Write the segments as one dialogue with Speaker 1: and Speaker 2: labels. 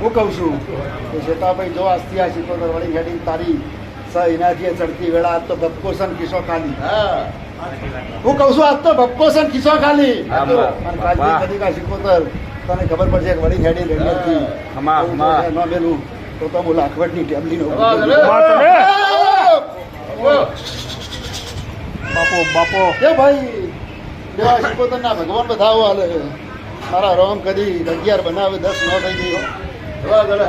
Speaker 1: હું કહું છું કે શેતાભાઈ જો આજથી આ શિકોતર વળી હેડિંગ તારી સ એનાથી ચડતી વેળા આજ તો ભપકોસન કિસ્સો ખાલી. હું કહું છું આજ તો ભપકોસન કિસ્સો ખાલી.
Speaker 2: હા, બા.
Speaker 1: અને કાલથી કદી કા શિકોતર તને ખબર પડશે કે વળી
Speaker 2: હમા, હમા.
Speaker 1: ન મેલું તો તો હું લાખવટની ટેબલી નો
Speaker 2: બાપો બાપો
Speaker 1: એ ભાઈ દેવા શિકોતર ના ભગવાન બધા હાલે. મારા રોમ કદી અગિયાર બનાવે દસ ન થઈ ગઈ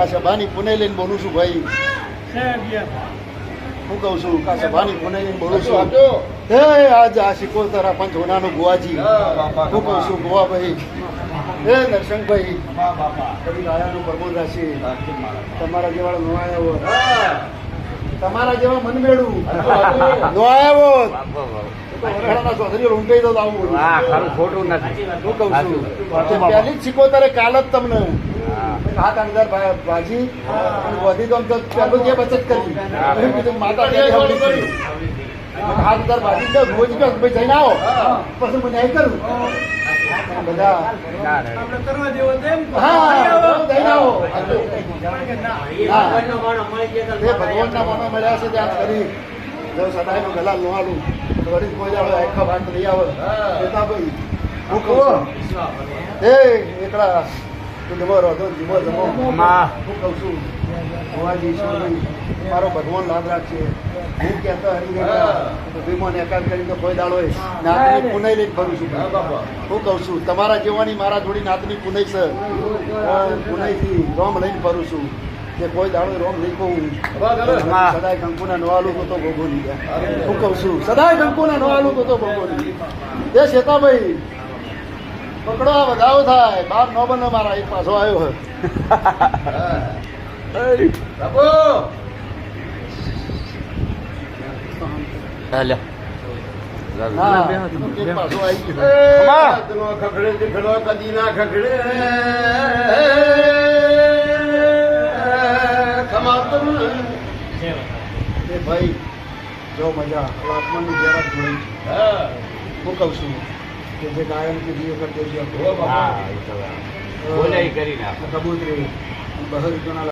Speaker 1: આ સભાની પુણે લઈને બોલું છું ભાઈ. હું કહું છું આ સભાની પુણે લઈને બોલું છું. હે આજ આ શિકોતર આ પંચ હોનાનું ગોવાજી હું કહું છું ગોવા ભાઈ. હે નરસંગભાઈ કદી રાયાનું પ્રબોધ રાશિ તમારા જેવા નો આવ્યો તમારા જેવા મનમેળું. નો
Speaker 2: હા ખરું ખોટું નથી.
Speaker 1: હું કહું છું પહેલી જ શિકોતરે કાલ જ તમને
Speaker 2: હા.
Speaker 1: હાથ અંદર ભાજી વધી તો પહેલું જે બચત કરી. કીધું માતા. હાથ અંદર ભાજી દો રોજ કે ભાઈ જઈને આવો. પછી મને અહીં કરું. બધા
Speaker 2: ના.
Speaker 1: તે ભગવાનના મોમાં મળ્યા છે ત્યાં કરી. સદાયનું ગલા નો વળી આખા ભાગ લઈ આવે. કેતા ભાઈ હું કહું એ એકલા તું જમો રહો જીવો જમો. હું કહું છું ઈશ્વરભાઈ મારો ભગવાન લાભ રાખશે. હું કહેતો હરી તો ભીમોને એકાદ કરી તો કોઈ દાડો નાતની પુનઈ લઈને ફરું છું. હું કહું છું તમારા જેવાની મારા જોડી નાતની પુનઈ છે. પુનઈથી રોમ લઈને ફરું છું. કે કોઈ દાડો રોમ નહીં કહું. સદાય કંકુના નવાલું તો તો ભોગો નહીં. હું કહું છું સદાય કંકુના નવાલું તો તો ભોગો નહીં. એ શેતાભાઈ પકડો આ વધાવો થાય. બાપ નો બનો મારા એક પાછો આવ્યો હોય.
Speaker 2: કદી
Speaker 1: ના એક એ ભાઈ જો મજા આત્માની જરાક જોઈ. હું કહું છું કે જે ગાયન કે દિયો કરી દેજો
Speaker 2: એ
Speaker 1: કબૂતરી બહુ રીતોના